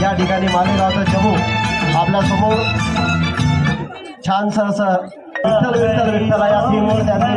या ठिकाणी मालेगावचा चमू. आपल्यासमोर छानसं असं विठ्ठल विठ्ठल विठ्ठल या थीमवर त्यांनी